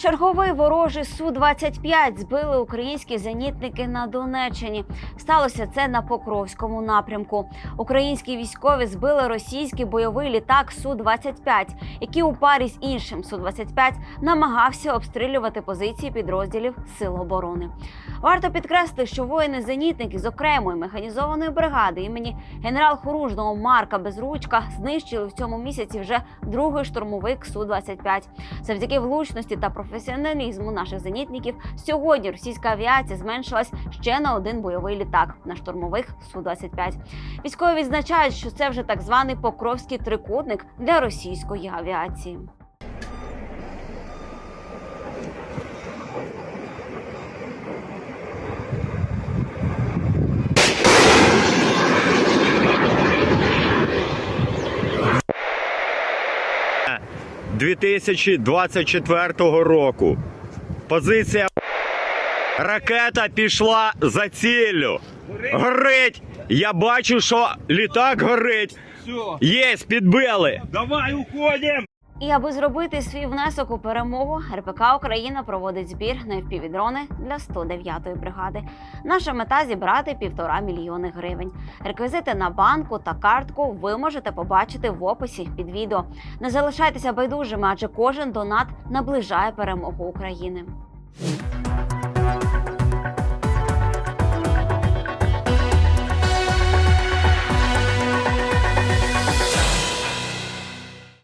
Черговий ворожий су 25 збили українські зенітники на Донеччині. Сталося це на Покровському напрямку. Українські військові збили російський бойовий літак су 25 який у парі з іншим су 25 намагався обстрілювати позиції підрозділів Сил оборони. Варто підкреслити, що воїни-зенітники з окремої механізованої бригади імені генерал-хоружного Марка Безручка знищили в цьому місяці вже другий штурмовик су 25 Завдяки влучності та професіоналізму наших зенітників сьогодні російська авіація зменшилась ще на один бойовий літак на штурмових су 25 Військові відзначають, що це вже так званий покровський трикутник для російської авіації. – 2024 року. Позиція ракета пішла за ціллю. Горить! Я бачу, що літак горить. Єсть, Є, підбили. давай уходим! І аби зробити свій внесок у перемогу, РПК Україна проводить збір на впівдрони для 109-ї бригади. Наша мета зібрати півтора мільйони гривень. Реквізити на банку та картку ви можете побачити в описі під відео. Не залишайтеся байдужими, адже кожен донат наближає перемогу України.